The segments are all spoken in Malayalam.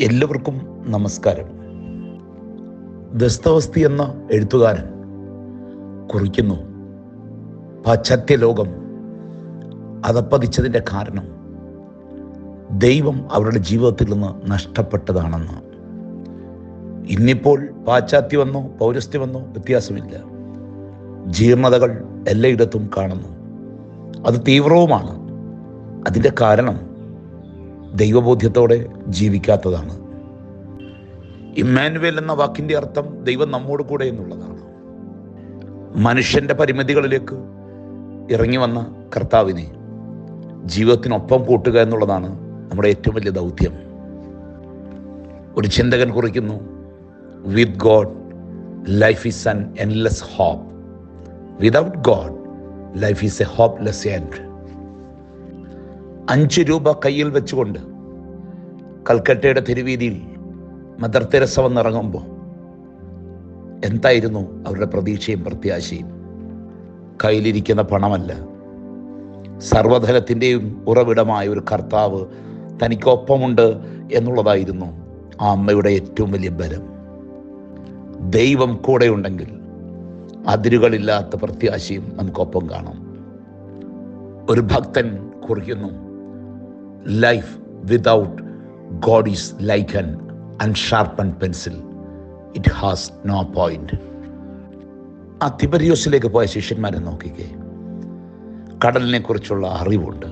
എല്ലാവർക്കും നമസ്കാരം. ദസ്തവസ്തി എന്ന എഴുത്തുകാരൻ കുറിക്കുന്നു. പാശ്ചാത്യ ലോകം അതപ്പതിച്ചതിന്റെ കാരണം ദൈവം അവരുടെ ജീവിതത്തിൽ നിന്ന് നഷ്ടപ്പെട്ടതാണെന്ന്. ഇന്നിപ്പോൾ പാശ്ചാത്യമെന്നോ പൗരസ്ത്യമെന്നോ വ്യത്യാസമില്ല. ജീർണതകൾ എല്ലായിടത്തും കാണുന്നു. അത് തീവ്രവുമാണ്. അതിന്റെ കാരണം ദൈവബോധ്യത്തോടെ ജീവിക്കാത്തതാണ്. ഇമ്മാനുവേൽ എന്ന വാക്കിന്റെ അർത്ഥം ദൈവം നമ്മോട് കൂടെ എന്നുള്ളതാണ്. മനുഷ്യന്റെ പരിമിതികളിലേക്ക് ഇറങ്ങി വന്ന കർത്താവിനെ ജീവിതത്തിനൊപ്പം കൂട്ടുക എന്നുള്ളതാണ് നമ്മുടെ ഏറ്റവും വലിയ ദൗത്യം. ഒരു ചിന്തകൻ കുറിക്കുന്നു with god life is an endless hope without god life is a hopeless end അഞ്ച് രൂപ കയ്യിൽ വെച്ചുകൊണ്ട് കൽക്കട്ടയുടെ തെരുവീതിയിൽ മദർ തെരസ വന്നിറങ്ങുമ്പോൾ എന്തായിരുന്നു അവരുടെ പ്രതീക്ഷയും പ്രത്യാശയും? കയ്യിലിരിക്കുന്ന പണമല്ല. സർവധനത്തിന്റെയും ഉറവിടമായ ഒരു കർത്താവ് തനിക്കൊപ്പമുണ്ട് എന്നുള്ളതായിരുന്നു ആ അമ്മയുടെ ഏറ്റവും വലിയ ബലം. ദൈവം കൂടെയുണ്ടെങ്കിൽ അതിരുകളില്ലാത്ത പ്രത്യാശയും നമുക്കൊപ്പം കാണാം. ഒരു ഭക്തൻ കുറിക്കുന്നു life without god is like an unsharpened pencil it has no point ആ തിബരിയോസിലേക്ക് പോയ ശിഷ്യന്മാരെ നോക്കിക്കേ. കടലിനെ കുറിച്ചുള്ള അറിവുണ്ട്.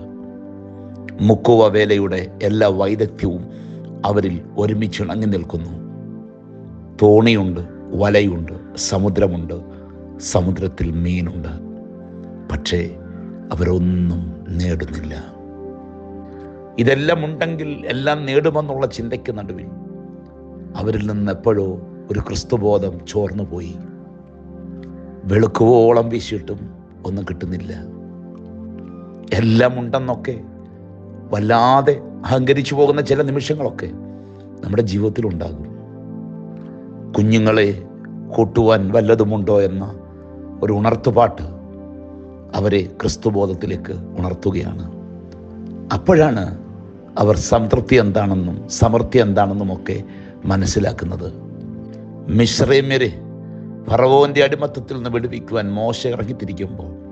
മുക്കുവ വേലയുടെ എല്ലാ വൈദഗ്ധ്യവും അവരിൽ ഒരുമിച്ച് ഇണങ്ങി നിൽക്കുന്നു. തോണിയുണ്ട് വലയുണ്ട് സമുദ്രമുണ്ട് സമുദ്രത്തിൽ മീനുണ്ട്. പക്ഷേ അവരൊന്നും നേടുന്നില്ല. ഇതെല്ലാം ഉണ്ടെങ്കിൽ എല്ലാം നേടുമെന്നുള്ള ചിന്തയ്ക്ക് നടുവിൽ അവരിൽ നിന്ന് എപ്പോഴോ ഒരു ക്രിസ്തുബോധം ചോർന്നു പോയി വെളുക്കുവോളം വീശിയിട്ടും ഒന്നും കിട്ടുന്നില്ല. എല്ലാം ഉണ്ടെന്നൊക്കെ വല്ലാതെ അഹങ്കരിച്ചു പോകുന്ന ചില നിമിഷങ്ങളൊക്കെ നമ്മുടെ ജീവിതത്തിൽ ഉണ്ടാകും. കുഞ്ഞുങ്ങളെ കൂട്ടുവാൻ വല്ലതുമുണ്ടോ എന്ന ഒരു ഉണർത്തുപാട്ട് അവരെ ക്രിസ്തുബോധത്തിലേക്ക് ഉണർത്തുകയാണ്. അപ്പോഴാണ് അവർ സംതൃപ്തി എന്താണെന്നും സമൃദ്ധി എന്താണെന്നും ഒക്കെ മനസ്സിലാക്കുന്നത്. മിശ്രമ്യരെ ഫറവോന്റെ അടിമത്തത്തിൽ നിന്ന് വിടുവിക്കുവാൻ മോശ ഇറങ്ങിത്തിരിക്കുമ്പോൾ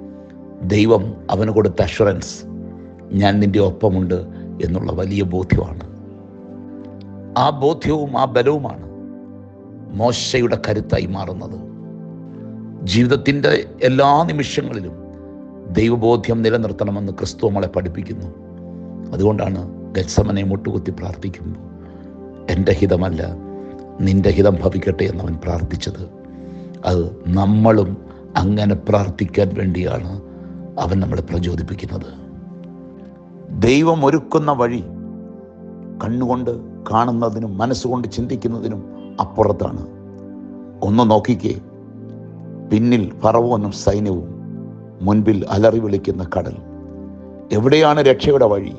ദൈവം അവന് കൊടുത്ത അഷുറൻസ് ഞാൻ നിന്റെ ഒപ്പമുണ്ട് എന്നുള്ള വലിയ ബോധ്യമാണ്. ആ ബോധ്യവും ആ ബലവുമാണ് മോശയുടെ കരുത്തായി മാറുന്നത്. ജീവിതത്തിന്റെ എല്ലാ നിമിഷങ്ങളിലും ദൈവബോധ്യം നിലനിർത്തണമെന്ന് ക്രിസ്തു നമ്മളെ പഠിപ്പിക്കുന്നു. അതുകൊണ്ടാണ് ഗത്സമനെ മുട്ടുകുത്തി പ്രാർത്ഥിക്കുമ്പോൾ എന്റെ ഹിതമല്ല നിന്റെ ഹിതം ഭവിക്കട്ടെ എന്നവൻ പ്രാർത്ഥിച്ചത്. അത് നമ്മളും അങ്ങനെ പ്രാർത്ഥിക്കാൻ വേണ്ടിയാണ് അവൻ നമ്മളെ പ്രചോദിപ്പിക്കുന്നത്. ദൈവം ഒരുക്കുന്ന വഴി കണ്ണുകൊണ്ട് കാണുന്നതിനും മനസ്സുകൊണ്ട് ചിന്തിക്കുന്നതിനും അപ്പുറത്താണ്. ഒന്ന് നോക്കിക്കേ പിന്നിൽ ഫറവോനും സൈന്യവും മുൻപിൽ അലറി വിളിക്കുന്ന കടൽ. എവിടെയാണ് രക്ഷയുടെ വഴി?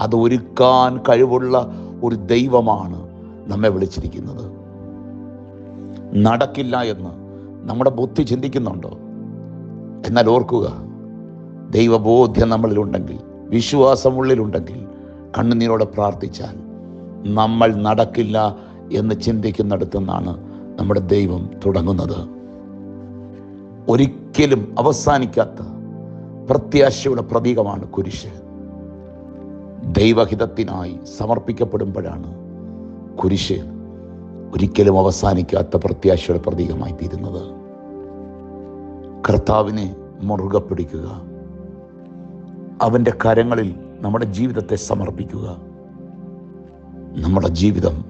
അത് ഒരുക്കാൻ കഴിവുള്ള ഒരു ദൈവമാണ് നമ്മെ വിളിച്ചിരിക്കുന്നത്. നടക്കില്ല എന്ന് നമ്മുടെ ബുദ്ധി ചിന്തിക്കുന്നുണ്ടോ? എന്നാൽ ഓർക്കുക ദൈവബോധ്യം നമ്മളിലുണ്ടെങ്കിൽ വിശ്വാസം ഉള്ളിലുണ്ടെങ്കിൽ കണ്ണുനീരോടെ പ്രാർത്ഥിച്ചാൽ നമ്മൾ നടക്കില്ല എന്ന് ചിന്തിക്കുന്നിടത്തു നിന്നാണ് നമ്മുടെ ദൈവം തുടങ്ങുന്നത്. ഒരിക്കലും അവസാനിക്കാത്ത പ്രത്യാശയുടെ പ്രതീകമാണ് കുരിശ്. ദൈവഹിതത്തിനായി സമർപ്പിക്കപ്പെടുമ്പോഴാണ് കുരിശ് ഒരിക്കലും അവസാനിക്കാത്ത പ്രത്യാശയുടെ പ്രതീകമായി തീരുന്നത്. കർത്താവിനെ മുറുകെ പിടിക്കുക. അവന്റെ കരങ്ങളിൽ നമ്മുടെ ജീവിതത്തെ സമർപ്പിക്കുക. നമ്മുടെ ജീവിതം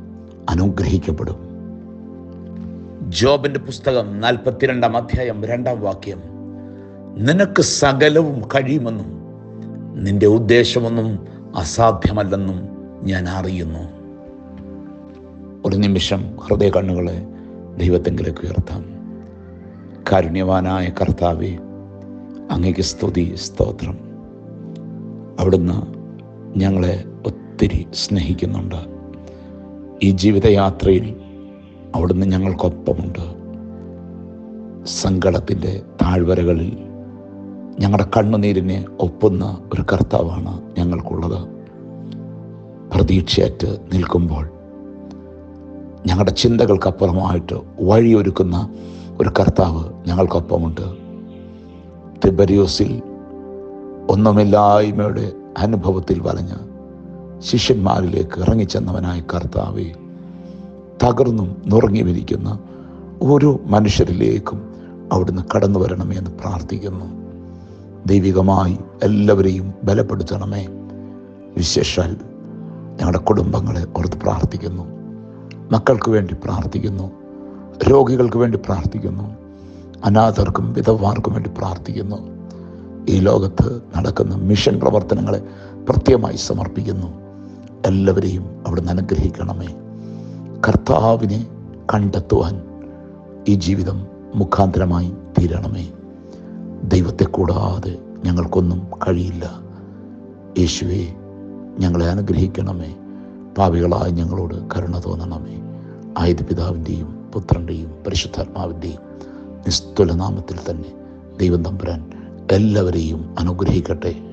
അനുഗ്രഹിക്കപ്പെടും. ജോബിന്റെ പുസ്തകം നാൽപ്പത്തിരണ്ടാം അധ്യായം രണ്ടാം വാക്യം. നിനക്ക് സകലവും കഴിയുമെന്നും നിന്റെ ഉദ്ദേശമൊന്നും അസാധ്യമല്ലെന്നും ഞാൻ അറിയുന്നു. ഒരു നിമിഷം ഹൃദയ കണ്ണുകളെ ദൈവത്തെങ്കിലേക്ക് ഉയർത്താം. കാരുണ്യവാനായ കർത്താവെ അങ്ങേക്ക് സ്തുതി സ്തോത്രം. അവിടുന്ന് ഞങ്ങളെ ഒത്തിരി സ്നേഹിക്കുന്നുണ്ട്. ഈ ജീവിതയാത്രയിൽ അവിടുന്ന് ഞങ്ങൾക്കൊപ്പമുണ്ട്. സങ്കടത്തിന്റെ താഴ്വരകളിൽ ഞങ്ങളുടെ കണ്ണുനീരിനെ ഒപ്പുന്ന ഒരു കർത്താവാണ് ഞങ്ങൾക്കുള്ളത്. പ്രതീക്ഷയായിട്ട് നിൽക്കുമ്പോൾ ഞങ്ങളുടെ ചിന്തകൾക്കപ്പുറമായിട്ട് വഴിയൊരുക്കുന്ന ഒരു കർത്താവ് ഞങ്ങൾക്കൊപ്പമുണ്ട്. തിബരിയോസിൽ ഒന്നുമില്ലായ്മയുടെ അനുഭവത്തിൽ വലഞ്ഞ് ശിഷ്യന്മാരിലേക്ക് ഇറങ്ങിച്ചെന്നവനായ കർത്താവെ തകർന്നും നുറങ്ങി വിരിക്കുന്ന ഓരോ മനുഷ്യരിലേക്കും അവിടുന്ന് കടന്നു വരണമേ എന്ന് പ്രാർത്ഥിക്കുന്നു. ദൈവികമായി എല്ലാവരെയും ബലപ്പെടുത്തണമേ. വിശേഷാൽ ഞങ്ങളുടെ കുടുംബങ്ങളെ ഓർത്ത് പ്രാർത്ഥിക്കുന്നു. മക്കൾക്ക് വേണ്ടി പ്രാർത്ഥിക്കുന്നു. രോഗികൾക്ക് വേണ്ടി പ്രാർത്ഥിക്കുന്നു. അനാഥർക്കും വിധവാർക്കും വേണ്ടി പ്രാർത്ഥിക്കുന്നു. ഈ ലോകത്ത് നടക്കുന്ന മിഷൻ പ്രവർത്തനങ്ങളെ പ്രത്യേകമായി സമർപ്പിക്കുന്നു. എല്ലാവരെയും അവിടുന്ന് അനുഗ്രഹിക്കണമേ. കർത്താവിനെ കണ്ടെത്തുവാൻ ഈ ജീവിതം മുഖാന്തരമായി തീരണമേ. ദൈവത്തെ കൂടാതെ ഞങ്ങൾക്കൊന്നും കഴിയില്ല. യേശുവെ ഞങ്ങളെ അനുഗ്രഹിക്കണമേ. പാവികളായി ഞങ്ങളോട് കരുണ തോന്നണമേ. ആയത് പിതാവിന്റെയും പുത്രന്റെയും പരിശുദ്ധാത്മാവിന്റെയും നിസ്തുലനാമത്തിൽ തന്നെ ദൈവം തമ്പുരാൻ എല്ലാവരെയും അനുഗ്രഹിക്കട്ടെ.